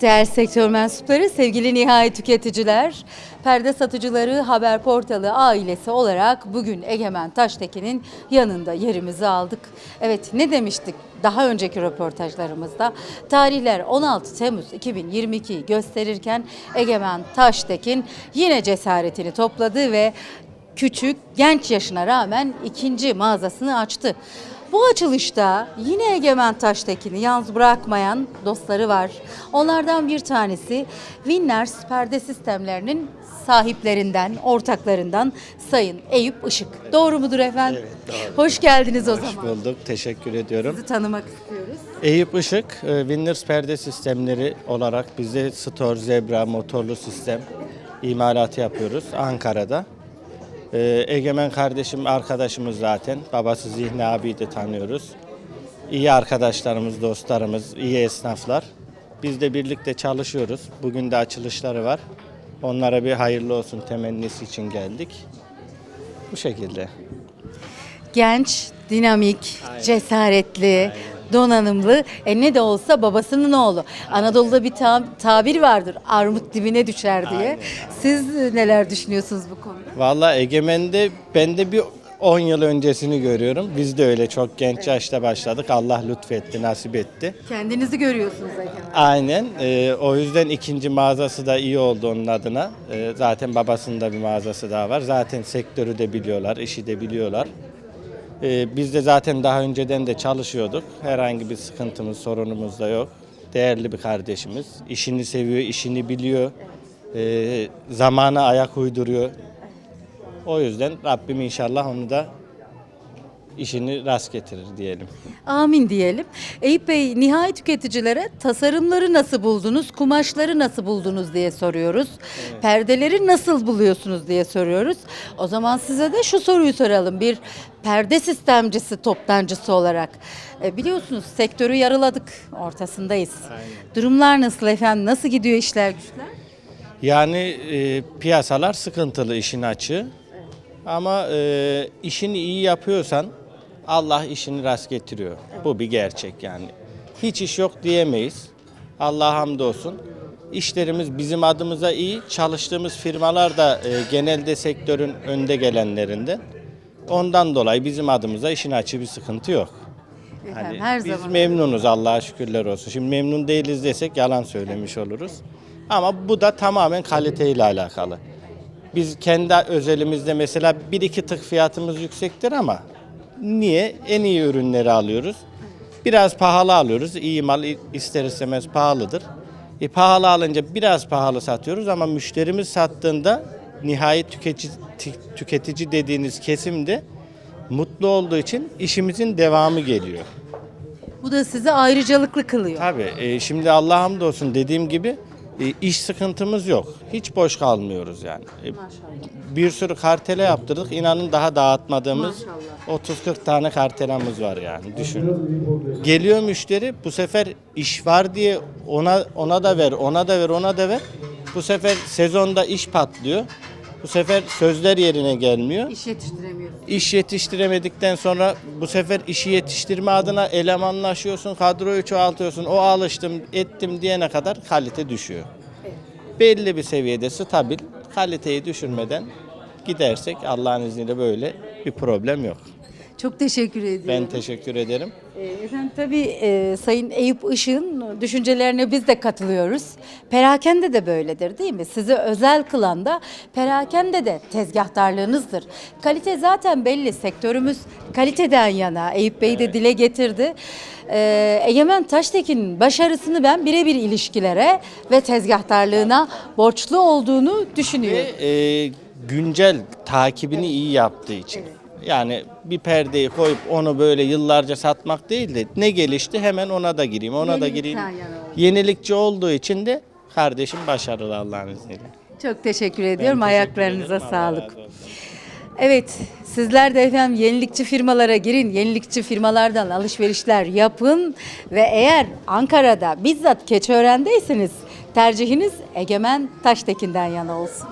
Değerli sektör mensupları, sevgili nihai tüketiciler, perde satıcıları haber portalı ailesi olarak bugün Egemen Taştekin'in yanında yerimizi aldık. Evet ne demiştik daha önceki röportajlarımızda? Tarihler 16 Temmuz 2022'yi gösterirken Egemen Taştekin yine cesaretini topladı ve küçük genç yaşına rağmen ikinci mağazasını açtı. Bu açılışta yine Egemen Taştekin'i yalnız bırakmayan dostları var. Onlardan bir tanesi Winners perde sistemlerinin sahiplerinden, ortaklarından Sayın Eyüp Işık. Doğru mudur efendim? Hoş geldiniz o Hoş zaman. bulduk. Teşekkür ediyorum. Sizi tanımak istiyoruz. Eyüp Işık, e, Winners perde sistemleri olarak bizde Store, Zebra, motorlu sistem imalatı yapıyoruz Ankara'da. E, Egemen kardeşim arkadaşımız zaten. Babası Zihni abiyi de tanıyoruz. İyi arkadaşlarımız, dostlarımız, iyi esnaflar. Biz de birlikte çalışıyoruz. Bugün de açılışları var. Onlara bir hayırlı olsun temennisi için geldik. Bu şekilde. Genç, dinamik, cesaretli, donanımlı. E ne de olsa babasının oğlu. Anadolu'da bir ta- tabir vardır. Armut dibine düşer diye. Siz neler düşünüyorsunuz bu konuda? Vallahi Egemen'de ben de bir 10 yıl öncesini görüyorum. Biz de öyle çok genç yaşta başladık. Allah lütfetti, nasip etti. Kendinizi görüyorsunuz Egemen. Aynen. e, o yüzden ikinci mağazası da iyi oldu onun adına. E, zaten babasının da bir mağazası daha var. Zaten sektörü de biliyorlar, işi de biliyorlar. E, biz de zaten daha önceden de çalışıyorduk. Herhangi bir sıkıntımız, sorunumuz da yok. Değerli bir kardeşimiz. İşini seviyor, işini biliyor. E, zamana ayak uyduruyor. O yüzden Rabbim inşallah onu da işini rast getirir diyelim. Amin diyelim. Eyüp Bey, nihai tüketicilere tasarımları nasıl buldunuz, kumaşları nasıl buldunuz diye soruyoruz. Perdeleri nasıl buluyorsunuz diye soruyoruz. O zaman size de şu soruyu soralım. Bir perde sistemcisi, toptancısı olarak. E, biliyorsunuz sektörü yarıladık, ortasındayız. Durumlar nasıl efendim? Nasıl gidiyor işler güçler? Yani e, piyasalar sıkıntılı işin açığı. Ama e, işini iyi yapıyorsan Allah işini rast getiriyor. Bu bir gerçek yani. Hiç iş yok diyemeyiz. Allah'a hamdolsun. İşlerimiz bizim adımıza iyi. Çalıştığımız firmalar da e, genelde sektörün önde gelenlerinden. Ondan dolayı bizim adımıza işin açığı bir sıkıntı yok. Efendim, Hani her biz zaman. memnunuz Allah'a şükürler olsun. Şimdi memnun değiliz desek yalan söylemiş oluruz. Ama bu da tamamen kaliteyle alakalı. Biz kendi özelimizde mesela bir iki tık fiyatımız yüksektir ama niye? En iyi ürünleri alıyoruz. Biraz pahalı alıyoruz. İyi mal ister istemez pahalıdır. E, pahalı alınca biraz pahalı satıyoruz ama müşterimiz sattığında nihai tüketici, tü- tüketici dediğiniz kesimde mutlu olduğu için işimizin devamı geliyor. Bu da sizi ayrıcalıklı kılıyor. Tabii. e, şimdi Allah hamdolsun dediğim gibi iş sıkıntımız yok. Hiç boş kalmıyoruz yani. E, bir sürü kartele yaptırdık. İnanın daha dağıtmadığımız 30-40 tane kartelamız var yani. Düşünün. Geliyor müşteri bu sefer iş var diye ona ona da ver, ona da ver, ona da ver. Bu sefer sezonda iş patlıyor. Bu sefer sözler yerine gelmiyor. İş yetiştiremiyorsunuz. İş yetiştiremedikten sonra bu sefer işi yetiştirme adına elemanlaşıyorsun, kadroyu çoğaltıyorsun. O alıştım, ettim diyene kadar kalite düşüyor. Belli bir seviyede stabil, kaliteyi düşürmeden gidersek Allah'ın izniyle böyle bir problem yok. Çok teşekkür ediyorum. Ben teşekkür ederim. Ee, Efendim tabii e, Sayın Eyüp Işık'ın düşüncelerine biz de katılıyoruz. Perakende de böyledir değil mi? Sizi özel kılan da perakende de tezgahtarlığınızdır. Kalite zaten belli. Sektörümüz kaliteden yana. Eyüp Bey de dile getirdi. Ee, Egemen Taştekin'in başarısını ben birebir ilişkilere ve tezgahtarlığına borçlu olduğunu düşünüyorum. Ve e, güncel takibini iyi yaptığı için. Yani bir perdeyi koyup onu böyle yıllarca satmak değil de ne gelişti hemen ona da gireyim, ona da Yenilikten gireyim. yana oldu. Yenilikçi olduğu için de kardeşim başarılı Allah'ın izniyle. Çok teşekkür Ben ediyorum. teşekkür Ayaklarınıza ederim. Allah sağlık. razı olsun. Evet, sizler de efendim yenilikçi firmalara girin, yenilikçi firmalardan alışverişler yapın ve eğer Ankara'da bizzat Keçiören'deyseniz tercihiniz Egemen Taştekin'den yana olsun.